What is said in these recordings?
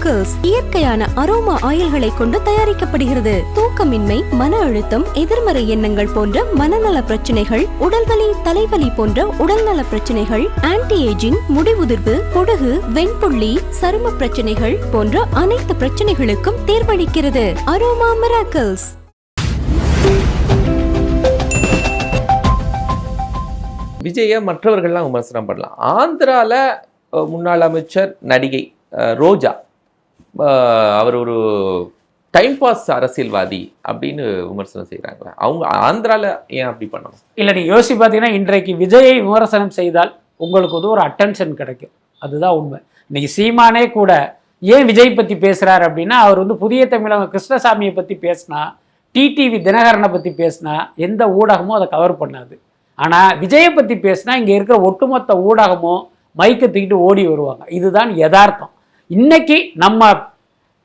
Aroma இயற்கையான aroma ஆயில்களை கொண்டு தயாரிக்கப்படுகிறது. தூக்கமின்மை மன அழுத்தம் எதிர்மறை எண்ணங்கள் போன்ற மனநல பிரச்சனைகள் உடல்வலி தலைவலி போன்ற உடல்நல பிரச்சனைகள் ஆன்டி ஏஜிங் முடிவுதிர்வு பொடுகு வெண்புள்ளி சரும பிரச்சனைகள் போன்ற அனைத்து பிரச்சனைகளுக்கும் தேர்வளிக்கிறது. அரோமா மிராக்கிள்ஸ் விஜய மற்றவர்கள்லாம் விமர்சனம் பண்ணலாம். ஆந்திரால முன்னாள் அமைச்சர் நடிகை ரோஜா. அவர் ஒரு டைம் பாஸ் அரசியல்வாதி அப்படின்னு விமர்சனம் செய்கிறாங்களே அவங்க ஆந்திரால ஏன் அப்படி பண்ணணும்? இல்லை நீங்கள் யோசிச்சு பார்த்தீங்கன்னா இன்றைக்கு விஜயை விமர்சனம் செய்தால் உங்களுக்கு வந்து ஒரு அட்டென்ஷன் கிடைக்கும். அதுதான் உண்மை. இன்னைக்கு சீமானே கூட ஏன் விஜய் பற்றி பேசுகிறார் அப்படின்னா அவர் வந்து புதிய தமிழக கிருஷ்ணசாமியை பற்றி பேசினா டிடிவி தினகரனை பற்றி பேசினா எந்த ஊடகமும் அதை கவர் பண்ணாது. ஆனால் விஜயை பற்றி பேசினா இங்கே இருக்கிற ஒட்டுமொத்த ஊடகமும் மைக்கை தூக்கிட்டு ஓடி வருவாங்க. இதுதான் யதார்த்தம். இன்னைக்கு நம்ம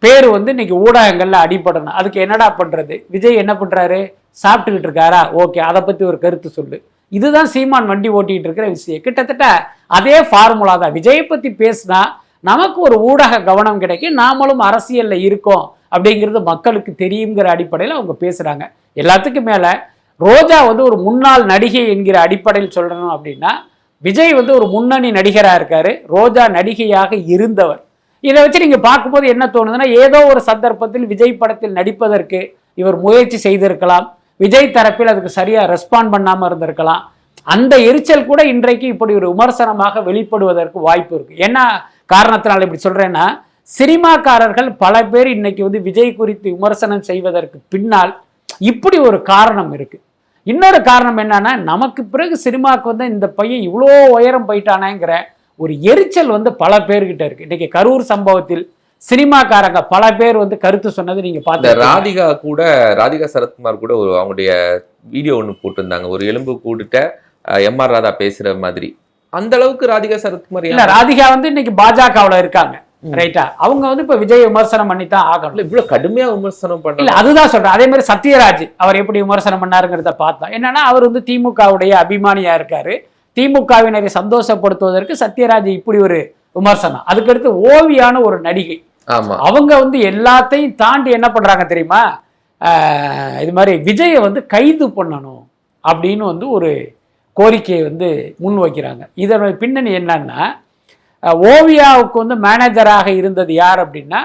பேர் வந்து இன்னைக்கு ஊடகங்கள்ல அடிபடணும். அதுக்கு என்னடா பண்றது? விஜய் என்ன பண்றாரு? சாப்பிட்டுக்கிட்டு இருக்காரா? ஓகே அதை பத்தி ஒரு கருத்து சொல்லு. இதுதான் சீமான் வண்டி ஓட்டிட்டு இருக்கிற விஷயம். கிட்டத்தட்ட அதே ஃபார்முலா தான். விஜயை பத்தி பேசினா நமக்கு ஒரு ஊடக கவனம் கிடைக்கும். நாமளும் அரசியல்ல இருக்கோம் அப்படிங்கிறது மக்களுக்கு தெரியுங்கிற அடிப்படையில் அவங்க பேசுறாங்க. எல்லாத்துக்கும் மேல ரோஜா வந்து ஒரு முன்னாள் நடிகை என்கிற அடிப்படையில் சொல்லணும் அப்படின்னா விஜய் வந்து ஒரு முன்னணி நடிகராக இருக்காரு. ரோஜா நடிகையாக இருந்தவர். இதை வச்சு நீங்கள் பார்க்கும்போது என்ன தோணுதுன்னா ஏதோ ஒரு சந்தர்ப்பத்தில் விஜய் படத்தில் நடிப்பதற்கு இவர் முயற்சி செய்திருக்கலாம். விஜய் தரப்பில் அதுக்கு சரியாக ரெஸ்பாண்ட் பண்ணாமல் இருந்திருக்கலாம். அந்த எரிச்சல் கூட இன்றைக்கு இப்படி ஒரு விமர்சனமாக வெளிப்படுவதற்கு வாய்ப்பு இருக்குது என்ன காரணத்தினால் இப்படி சொல்கிறேன்னா சினிமாக்காரர்கள் பல பேர் இன்னைக்கு வந்து விஜய் குறித்து விமர்சனம் செய்வதற்கு பின்னால் இப்படி ஒரு காரணம் இருக்குது இன்னொரு காரணம் என்னன்னா நமக்கு பிறகு சினிமாவுக்கு வந்து இந்த பையன் இவ்வளோ உயரம் போயிட்டானேங்கிற ஒரு எரிச்சல் வந்து பல பேர்கிட்ட இருக்கு. இன்னைக்கு கரூர் சம்பவத்தில் சினிமாக்காரங்க பல பேர் வந்து கருத்து சொன்னது நீங்க பார்த்து ராதிகா கூட ராதிகா சரத்குமார் கூட ஒரு அவங்களுடைய வீடியோ ஒன்று போட்டிருந்தாங்க. ஒரு எலும்பு கூடுட்ட எம் ஆர் ராதா பேசுற மாதிரி. அந்த அளவுக்கு ராதிகா சரத்குமார் இல்ல ராதிகா வந்து இன்னைக்கு பாஜகவுல இருக்காங்க. ரைட்டா அவங்க வந்து இப்ப விஜய் விமர்சனம் பண்ணி தான் ஆகணும் இவ்வளவு கடுமையா விமர்சனம் இல்ல பண்ணல அதுதான் சொல்றேன். அதே மாதிரி சத்யராஜ் அவர் எப்படி விமர்சனம் பண்ணாருங்கிறத பார்த்தோம் என்னன்னா அவர் வந்து திமுகவுடைய அபிமானியா இருக்காரு. திமுகவினரை சந்தோஷப்படுத்துவதற்கு சத்யராஜ் இப்படி ஒரு விமர்சனம். அதுக்கடுத்து ஓவியான ஒரு நடிகை. அவங்க வந்து எல்லாத்தையும் தாண்டி என்ன பண்றாங்க தெரியுமா? இது மாதிரி விஜயை வந்து கைது பண்ணணும் அப்படின்னு வந்து ஒரு கோரிக்கையை வந்து முன் வைக்கிறாங்க. இதோட பின்னணி என்னன்னா ஓவியாவுக்கு வந்து மேனேஜராக இருந்தது யார் அப்படின்னா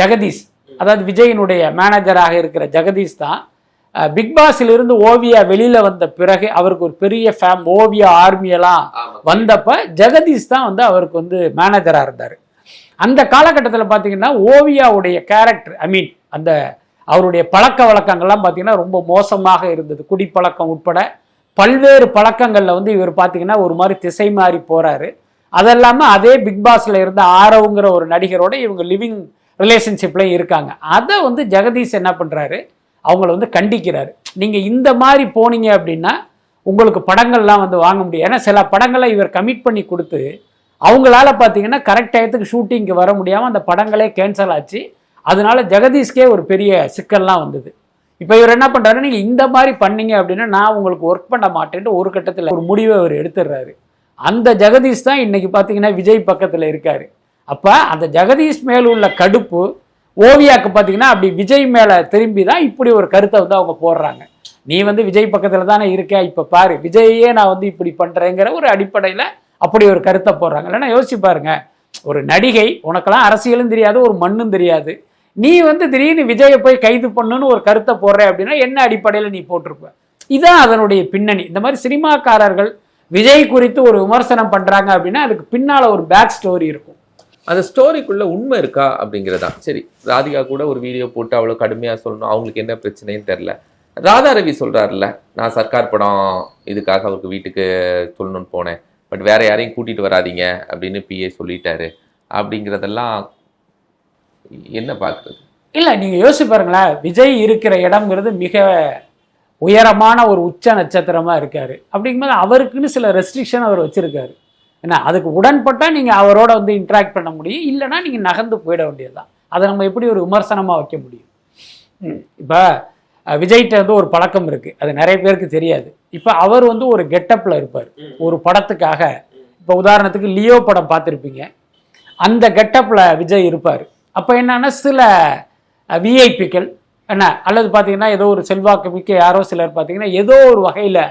ஜெகதீஷ். அதாவது விஜயினுடைய மேனேஜராக இருக்கிற ஜெகதீஷ் தான். அஹ் பிக் பாஸ்ல இருந்து ஓவியா வெளியில வந்த பிறகு அவருக்கு ஒரு பெரிய ஃபேம் ஓவியா ஆர்மியெல்லாம். வந்தப்ப ஜெகதீஷ் தான் வந்து அவருக்கு வந்து மேனேஜராக இருந்தார். அந்த காலகட்டத்தில் பார்த்தீங்கன்னா ஓவியாவுடைய கேரக்டர் ஐ மீன் அந்த அவருடைய பழக்க வழக்கங்கள்லாம் பார்த்தீங்கன்னா ரொம்ப மோசமாக இருந்தது. குடிப்பழக்கம் உட்பட பல்வேறு பழக்கங்களில் வந்து இவர் பார்த்தீங்கன்னா ஒரு மாதிரி திசை மாறி போறாரு. அதெல்லாமல் அதே பிக் பாஸ்ல இருந்த ஆரவுங்கிற ஒரு நடிகரோட இவங்க லிவிங் ரிலேஷன்ஷிப்லையும் இருக்காங்க. அதை வந்து ஜெகதீஷ் என்ன பண்றாரு? அவங்கள வந்து கண்டிக்கிறாரு. நீங்கள் இந்த மாதிரி போனீங்க அப்படின்னா உங்களுக்கு படங்கள்லாம் வந்து வாங்க முடியும் ஏன்னா சில படங்களை இவர் கமிட் பண்ணி கொடுத்து அவங்களால பார்த்தீங்கன்னா கரெக்ட் டயத்துக்கு ஷூட்டிங்க்கு வர முடியாமல் அந்த படங்களே கேன்சல் ஆச்சு. அதனால ஜெகதீஷ்கே ஒரு பெரிய சிக்கல்லாம் வந்தது. இப்போ இவர் என்ன பண்ணுறாரு நீங்கள் இந்த மாதிரி பண்ணீங்க அப்படின்னா நான் உங்களுக்கு ஒர்க் பண்ண மாட்டேன்ட்டு ஒரு கட்டத்தில் ஒரு முடிவை அவர் எடுத்துடுறாரு. அந்த ஜெகதீஷ் தான் இன்றைக்கி பார்த்தீங்கன்னா விஜய் பக்கத்தில் இருக்கார். அப்போ அந்த ஜெகதீஷ் மேல் உள்ள கடுப்பு ஓவியாக்கு பார்த்தீங்கன்னா அப்படி விஜய் மேலே திரும்பி தான் இப்படி ஒரு கருத்தை வந்து அவங்க போடுறாங்க. நீ வந்து விஜய் பக்கத்தில் தானே இருக்க இப்போ பாரு விஜய்யே நான் வந்து இப்படி பண்ணுறேங்கிற ஒரு அடிப்படையில் அப்படி ஒரு கருத்தை போடுறாங்க. இல்லைன்னா யோசிச்சு பாருங்க ஒரு நடிகை உனக்கெல்லாம் அரசியலும் தெரியாது ஒரு மண்ணும் தெரியாது. நீ வந்து திடீர்னு விஜயை போய் கைது பண்ணுன்னு ஒரு கருத்தை போடுற அப்படின்னா என்ன அடிப்படையில் நீ போட்டிருப்ப? இதான் அதனுடைய பின்னணி. இந்த மாதிரி சினிமாக்காரர்கள் விஜய் குறித்து ஒரு விமர்சனம் பண்ணுறாங்க அப்படின்னா அதுக்கு பின்னால் ஒரு பேக் ஸ்டோரி இருக்கும். அந்த ஸ்டோரிக்குள்ளே உண்மை இருக்கா அப்படிங்கிறதான். சரி ராதிகா கூட ஒரு வீடியோ போட்டு அவ்வளோ கடுமையாக சொல்லணும். அவங்களுக்கு என்ன பிரச்சனைன்னு தெரில ராதா ரவி சொல்கிறாருல்ல நான் சர்க்கார் படம் இதுக்காக அவருக்கு வீட்டுக்கு சொல்லணும்னு போனேன். பட் வேறு யாரையும் கூட்டிகிட்டு வராதீங்க அப்படின்னு பிஏ சொல்லிட்டாரு. அப்படிங்கிறதெல்லாம் என்ன பார்க்குறது? இல்லை நீங்கள் யோசிச்சு பாருங்களேன். விஜய் இருக்கிற இடம்ங்கிறது மிக உயரமான ஒரு உச்ச நட்சத்திரமாக இருக்கார். அப்படிங்கும்போது அவருக்குன்னு சில ரெஸ்ட்ரிக்ஷன் அவர் வச்சுருக்காரு. என்ன அதுக்கு உடன்பட்டா நீங்க அவரோட வந்து இன்ட்ராக்ட் பண்ண முடியும். இல்லைன்னா நீங்க நகர்ந்து போயிட வேண்டியதுதான். அதை நம்ம எப்படி ஒரு விமர்சனமா வைக்க முடியும்? இப்ப விஜய்கிட்ட வந்து ஒரு பழக்கம் இருக்கு. அது நிறைய பேருக்கு தெரியாது. இப்ப அவர் வந்து ஒரு கெட்டப்ல இருப்பார். ஒரு படத்துக்காக. இப்ப உதாரணத்துக்கு லியோ படம் பார்த்துருப்பீங்க. அந்த கெட்டப்பில் விஜய் இருப்பார். அப்போ என்னன்னா சில விஐபிக்கள் என்ன அல்லது பார்த்தீங்கன்னா ஏதோ ஒரு செல்வாக்கு மிக்க யாரோ சிலர் பார்த்தீங்கன்னா ஏதோ ஒரு வகையில்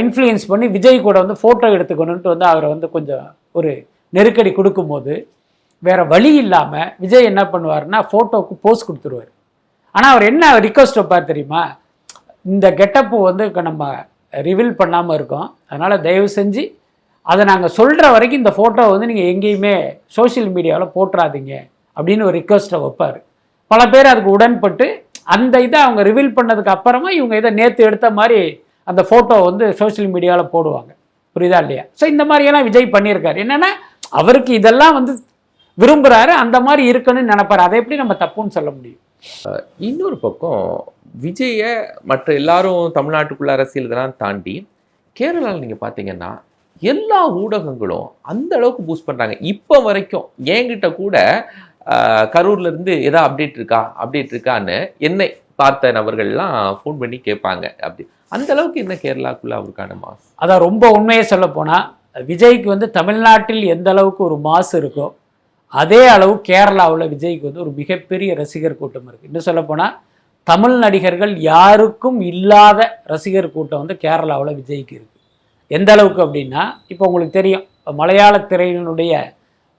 இன்ஃப்ளூயன்ஸ் பண்ணி விஜய் கூட வந்து ஃபோட்டோ எடுத்துக்கணுன்ட்டு வந்து அவரை வந்து கொஞ்சம் ஒரு நெருக்கடி கொடுக்கும்போது வேற வழி இல்லாமல் விஜய் என்ன பண்ணுவார்னா ஃபோட்டோவுக்கு போஸ் கொடுத்துருவார். ஆனால் அவர் என்ன ரிக்வஸ்ட் வைப்பார் தெரியுமா? இந்த கெட்டப்பு வந்து நம்ம ரிவீல் பண்ணாமல் இருக்கோம். அதனால் தயவு செஞ்சு அதை நாங்கள் சொல்கிற வரைக்கும் இந்த ஃபோட்டோவை வந்து நீங்கள் எங்கேயுமே சோஷியல் மீடியாவில் போட்டுறாதீங்க அப்படின்னு ஒரு ரிக்வஸ்ட்டை வைப்பார். பல பேர் அதுக்கு உடன்பட்டு அந்த இதை அவங்க ரிவீல் பண்ணதுக்கு அப்புறமா இவங்க இதை நேற்று எடுத்த மாதிரி அந்த ஃபோட்டோ வந்து சோஷியல் மீடியாவில் போடுவாங்க. புரியுதா இல்லையா? ஸோ இந்த மாதிரியெல்லாம் விஜய் பண்ணியிருக்காரு. என்னென்னா அவருக்கு இதெல்லாம் வந்து விரும்புகிறாரு அந்த மாதிரி இருக்குன்னு நினைப்பார். அதை எப்படி நம்ம தப்புன்னு சொல்ல முடியும்? இன்னொரு பக்கம் விஜயை மற்ற எல்லாரும் தமிழ்நாட்டுக்குள்ள அரசியல் இதெல்லாம் தாண்டி கேரளாவில் நீங்கள் பார்த்தீங்கன்னா எல்லா ஊடகங்களும் அந்த அளவுக்கு பூஸ்ட் பண்ணுறாங்க இப்போ வரைக்கும் என்கிட்ட கூட கரூர்லேருந்து கரூர்ல ஏதாவது அப்டேட் இருக்கா? அப்டேட் இருக்கான்னு என்னை பார்த்த நபர்கள்லாம் ஃபோன் பண்ணி கேட்பாங்க. அப்படி அந்த அளவுக்கு என்ன கேரளாக்குள்ள அவருக்கான மாஸ் அதான் ரொம்ப உண்மையை சொல்ல போனால் விஜய்க்கு வந்து தமிழ்நாட்டில் எந்த அளவுக்கு ஒரு மாசு இருக்கோ அதே அளவு கேரளாவில் விஜய்க்கு வந்து ஒரு மிகப்பெரிய ரசிகர் கூட்டம் இருக்குது இன்னும் சொல்லப்போனால் தமிழ் நடிகர்கள் யாருக்கும் இல்லாத ரசிகர் கூட்டம் வந்து கேரளாவில் விஜய்க்கு இருக்குது எந்த அளவுக்கு அப்படின்னா இப்போ உங்களுக்கு தெரியும் மலையாள திரையினுடைய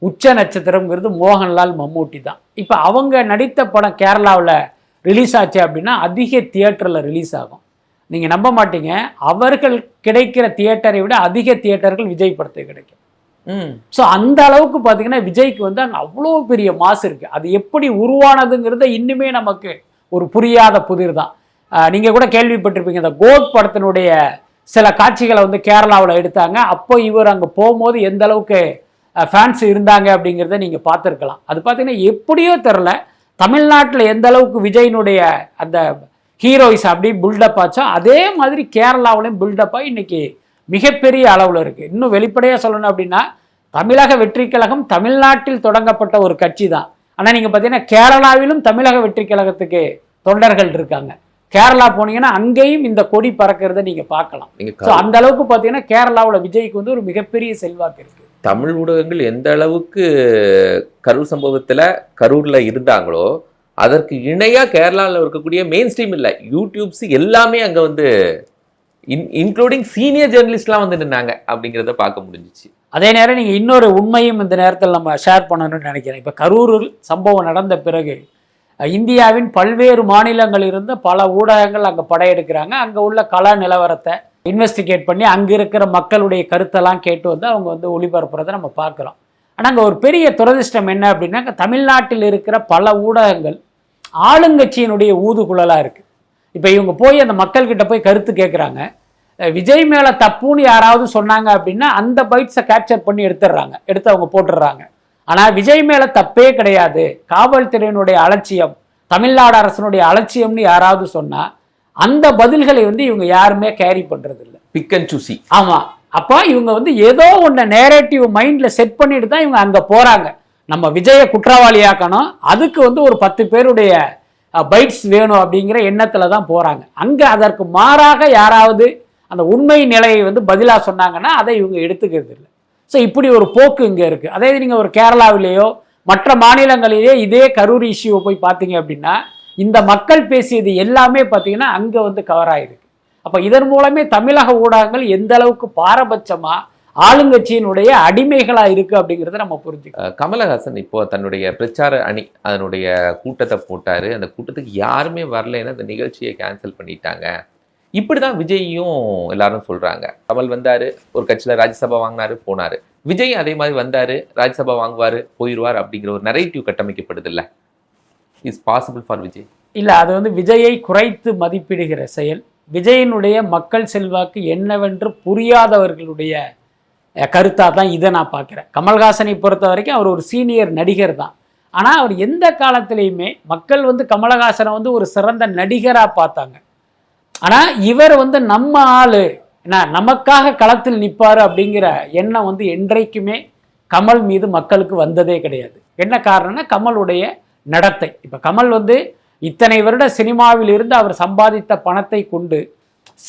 உச்ச நட்சத்திரங்கிறது மோகன்லால் மம்மூட்டி தான். இப்போ அவங்க நடித்த படம் கேரளாவில் ரிலீஸ் ஆச்சு அப்படின்னா அதிக தியேட்டரில் ரிலீஸ் ஆகும். நீங்கள் நம்ப மாட்டீங்க. அவர்கள் கிடைக்கிற தியேட்டரை விட அதிக தியேட்டர்கள் விஜய் படத்துக்கு கிடைக்கும் ஸோ அந்த அளவுக்கு பார்த்தீங்கன்னா விஜய்க்கு வந்து அங்கே அவ்வளோ பெரிய மாசு இருக்குது அது எப்படி உருவானதுங்கிறத இன்னுமே நமக்கு ஒரு புரியாத புதிர் தான். நீங்கள் கூட கேள்விப்பட்டிருப்பீங்க இந்த கோட் படத்தினுடைய சில காட்சிகளை வந்து கேரளாவில் எடுத்தாங்க. அப்போ இவர் அங்கே போகும்போது எந்த அளவுக்கு ஃபேன்ஸ் இருந்தாங்க அப்படிங்கிறத நீங்கள் பார்த்துருக்கலாம். அது பார்த்தீங்கன்னா எப்படியோ தெரில தமிழ்நாட்டில் எந்த அளவுக்கு விஜயினுடைய அந்த ஹீரோயிஸ் அப்படி பில்டப் ஆச்சோ? அதே மாதிரி கேரளாவிலையும் பில்டப் ஆகி இன்னைக்கு மிகப்பெரிய அளவில் இருக்குது இன்னும் வெளிப்படையாக சொல்லணும் அப்படின்னா தமிழக வெற்றி கழகம் தமிழ்நாட்டில் தொடங்கப்பட்ட ஒரு கட்சி தான் ஆனால் நீங்கள் பார்த்தீங்கன்னா கேரளாவிலும் தமிழக வெற்றி கழகத்துக்கு தொண்டர்கள் இருக்காங்க. கேரளா போனீங்கன்னா அங்கேயும் இந்த கொடி பறக்கிறத நீங்கள் பார்க்கலாம். ஸோ அந்த அளவுக்கு பார்த்தீங்கன்னா கேரளாவில் விஜய்க்கு வந்து ஒரு மிகப்பெரிய செல்வாக்கு இருக்குது தமிழ் ஊடகங்கள் எந்த அளவுக்கு கரூர் சம்பவத்துல கரூர்ல இருந்தாங்களோ அதற்கு இணையாக கேரளாவில் இருக்கக்கூடிய மெயின் ஸ்ட்ரீம் இல்லை. யூடியூப்ஸ் எல்லாமே அங்கே வந்து இன் இன்க்ளூடிங் சீனியர் ஜெர்னலிஸ்ட்லாம் வந்து நின்னாங்க அப்படிங்கிறத பார்க்க முடிஞ்சிச்சு. அதே நேரம் நீங்கள் இன்னொரு உண்மையும் இந்த நேரத்தில் நம்ம ஷேர் பண்ணணும்னு நினைக்கிறேன். இப்போ கரூரில் சம்பவம் நடந்த பிறகு இந்தியாவின் பல்வேறு மாநிலங்கள் இருந்து பல ஊடகங்கள் அங்கே படையெடுக்கிறாங்க. அங்கே உள்ள கல நிலவரத்தை இன்வெஸ்டிகேட் பண்ணி அங்கே இருக்கிற மக்களுடைய கருத்தெல்லாம் கேட்டு வந்து அவங்க வந்து ஒளிபரப்புறதை நம்ம பார்க்குறோம். ஆனால் அங்கே ஒரு பெரிய துரதிர்ஷ்டம் என்ன அப்படின்னா தமிழ்நாட்டில் இருக்கிற பல ஊடகங்கள் ஆளுங்கட்சியினுடைய ஊதுகுழலாக இருக்குது இப்போ இவங்க போய் அந்த மக்கள்கிட்ட போய் கருத்து கேட்குறாங்க விஜய் மேல தப்புன்னு யாராவது சொன்னாங்க அப்படின்னா அந்த பைட்ஸை கேப்சர் பண்ணி எடுத்துடுறாங்க. எடுத்து அவங்க போட்டுடுறாங்க. ஆனா விஜய் மேல தப்பே கிடையாது. காவல்துறையினுடைய அலட்சியம் தமிழ்நாடு அரசனுடைய அலட்சியம்னு யாராவது சொன்னா அந்த பதில்களை வந்து இவங்க யாருமே கேரி பண்றது இல்ல பிக் அண்ட் சூசி ஆமா. அப்போ இவங்க வந்து ஏதோ ஒன்று நேரேட்டிவ் மைண்டில் செட் பண்ணிட்டு தான் இவங்க அங்கே போகிறாங்க நம்ம விஜய குற்றவாளியாக்கணும். அதுக்கு வந்து ஒரு பத்து பேருடைய பைட்ஸ் வேணும் அப்படிங்கிற எண்ணத்தில் தான் போகிறாங்க அங்கே அதற்கு மாறாக யாராவது அந்த உண்மை நிலையை வந்து பதிலாக சொன்னாங்கன்னா அதை இவங்க எடுத்துக்கிறது இல்லை. ஸோ இப்படி ஒரு போக்கு இங்கே இருக்குது அதே நீங்கள் ஒரு கேரளாவிலேயோ மற்ற மாநிலங்களிலேயே இதே கரூர் இஷ்யூவை போய் பார்த்தீங்க அப்படின்னா இந்த மக்கள் பேசியது எல்லாமே பார்த்தீங்கன்னா அங்கே வந்து கவர் ஆயிருக்கு. அப்ப இதன் மூலமே தமிழக ஊடகங்கள் எந்த அளவுக்கு பாரபட்சமா ஆளுங்கட்சியினுடைய அடிமைகளா இருக்கு அப்படிங்கறத நம்ம புரிஞ்சுக்கலாம் கமலஹாசன் இப்போ தன்னுடைய பிரச்சார அணி அதனுடைய கூட்டத்தை போட்டாரு. அந்த கூட்டத்துக்கு யாருமே வரலைன்னு அந்த நிகழ்ச்சியை கேன்சல் பண்ணிட்டாங்க. இப்படிதான் விஜய்யும் எல்லாரும் சொல்றாங்க. கமல் வந்தாரு ஒரு கட்சியில ராஜ்யசபா வாங்கினாரு போனாரு. விஜய் அதே மாதிரி வந்தாரு ராஜ்யசபா வாங்குவாரு போயிடுவார் அப்படிங்கிற ஒரு நரேட்டிவ் கட்டமைக்கப்படுது இல்ல இஸ் பாசிபிள் ஃபார் விஜய்? இல்ல அது வந்து விஜயை குறைத்து மதிப்பிடுகிற செயல். விஜயனுடைய மக்கள் செல்வாக்கு என்னவென்று புரியாதவர்களுடைய கருத்தாக தான் இதை நான் பார்க்குறேன். கமல்ஹாசனை பொறுத்த வரைக்கும் அவர் ஒரு சீனியர் நடிகர் தான். ஆனால் அவர் எந்த காலத்திலையுமே மக்கள் வந்து கமலஹாசனை வந்து ஒரு சிறந்த நடிகராக பார்த்தாங்க. ஆனால் இவர் வந்து நம்ம ஆள் என்ன நமக்காக களத்தில் நிற்பார் அப்படிங்கிற எண்ணம் வந்து என்றைக்குமே கமல் மீது மக்களுக்கு வந்ததே கிடையாது. என்ன காரணம்னா கமலுடைய நடத்தை. இப்போ கமல் வந்து இத்தனை வருட சினிமாவில் இருந்து அவர் சம்பாதித்த பணத்தை கொண்டு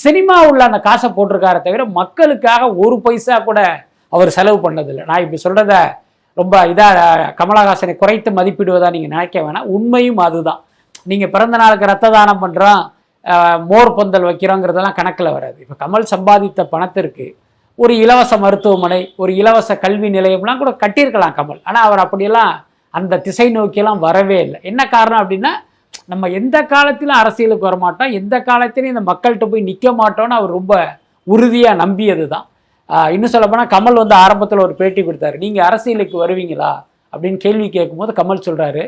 சினிமா உள்ள அந்த காசை போட்டிருக்காரே தவிர மக்களுக்காக ஒரு பைசா கூட அவர் செலவு பண்ணதில்லை. நான் இப்படி சொல்கிறத ரொம்ப இதாக கமலஹாசனை குறைத்து மதிப்பிடுவதா நீங்கள் நினைக்க வேணாம். உண்மையும் அதுதான். நீங்கள் பிறந்த நாளுக்கு ரத்த தானம் பண்ணுறோம் மோர் பந்தல் வைக்கிறோங்கிறதெல்லாம் கணக்கில் வராது. இப்போ கமல் சம்பாதித்த பணத்திற்கு ஒரு இலவச மருத்துவமனை ஒரு இலவச கல்வி நிலையம்லாம் கூட கட்டியிருக்கலாம் கமல். ஆனால் அவர் அப்படியெல்லாம் அந்த திசை நோக்கியெல்லாம் வரவே இல்லை. என்ன காரணம் அப்படின்னா நம்ம எந்த காலத்திலும் அரசியலுக்கு வர மாட்டோம் எந்த காலத்திலையும் இந்த மக்கள்கிட்ட போய் நிற்க மாட்டோம்னு அவர் ரொம்ப உறுதியாக நம்பியது தான் இன்னும் சொல்லப்போனால் கமல் வந்து ஆரம்பத்தில் ஒரு பேட்டி கொடுத்தாரு. நீங்கள் அரசியலுக்கு வருவீங்களா? அப்படின்னு கேள்வி கேட்கும்போது கமல் சொல்கிறாரு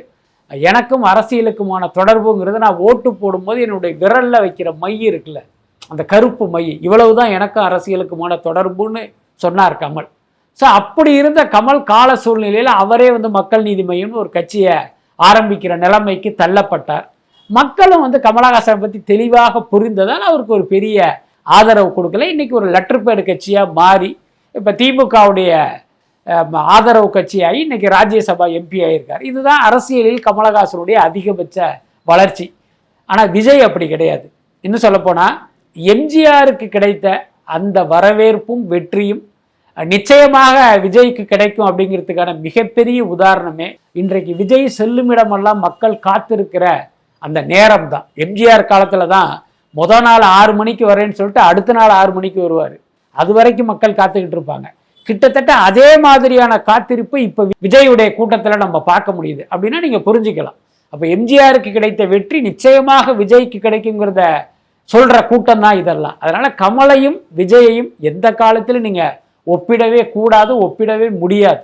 எனக்கும் அரசியலுக்குமான தொடர்புங்கிறது நான் ஓட்டு போடும்போது என்னுடைய விரலில் வைக்கிற மை இருக்குல்ல அந்த கருப்பு மை இவ்வளவு தான் எனக்கும் அரசியலுக்குமான தொடர்புன்னு சொன்னார் கமல். ஸோ அப்படி இருந்த கமல் கால சூழ்நிலையில் அவரே வந்து மக்கள் நீதி மையம்னு ஒரு கட்சியை ஆரம்பிக்கிற நிலைமைக்கு தள்ளப்பட்டார். மக்களும் வந்து கமலஹாசனை பற்றி தெளிவாக புரிந்ததால் அவருக்கு ஒரு பெரிய ஆதரவு கொடுக்கல. இன்றைக்கி ஒரு லெட்டர் பேடு கட்சியாக மாறி இப்போ திமுகவுடைய ஆதரவு கட்சியாகி இன்றைக்கி ராஜ்யசபா எம்பி ஆகியிருக்கார் இதுதான் அரசியலில் கமலஹாசனுடைய அதிகபட்ச வளர்ச்சி. ஆனால் விஜய் அப்படி கிடையாது. இன்னும் சொல்லப்போனால் எம்ஜிஆருக்கு கிடைத்த அந்த வரவேற்பும் வெற்றியும் நிச்சயமாக விஜய்க்கு கிடைக்கும் அப்படிங்கிறதுக்கான மிகப்பெரிய உதாரணமே இன்றைக்கு விஜய் செல்லுமிடமெல்லாம் மக்கள் காத்திருக்கிற அந்த நேரம் தான் எம்ஜிஆர் காலத்தில் தான் முத நாள் ஆறு மணிக்கு வரேன்னு சொல்லிட்டு அடுத்த நாள் ஆறு மணிக்கு வருவார். அது வரைக்கும் மக்கள் காத்துக்கிட்டு இருப்பாங்க. கிட்டத்தட்ட அதே மாதிரியான காத்திருப்பு இப்போ விஜயுடைய கூட்டத்தில் நம்ம பார்க்க முடியுது. அப்படின்னா நீங்கள் புரிஞ்சுக்கலாம். அப்போ எம்ஜிஆருக்கு கிடைத்த வெற்றி நிச்சயமாக விஜய்க்கு கிடைக்குங்கிறத சொல்கிற கூட்டம் தான் இதெல்லாம். அதனால் கமலையும் விஜயையும் எந்த காலத்திலும் நீங்கள் ஒப்பிடவே கூடாது ஒப்பிடவே முடியாது.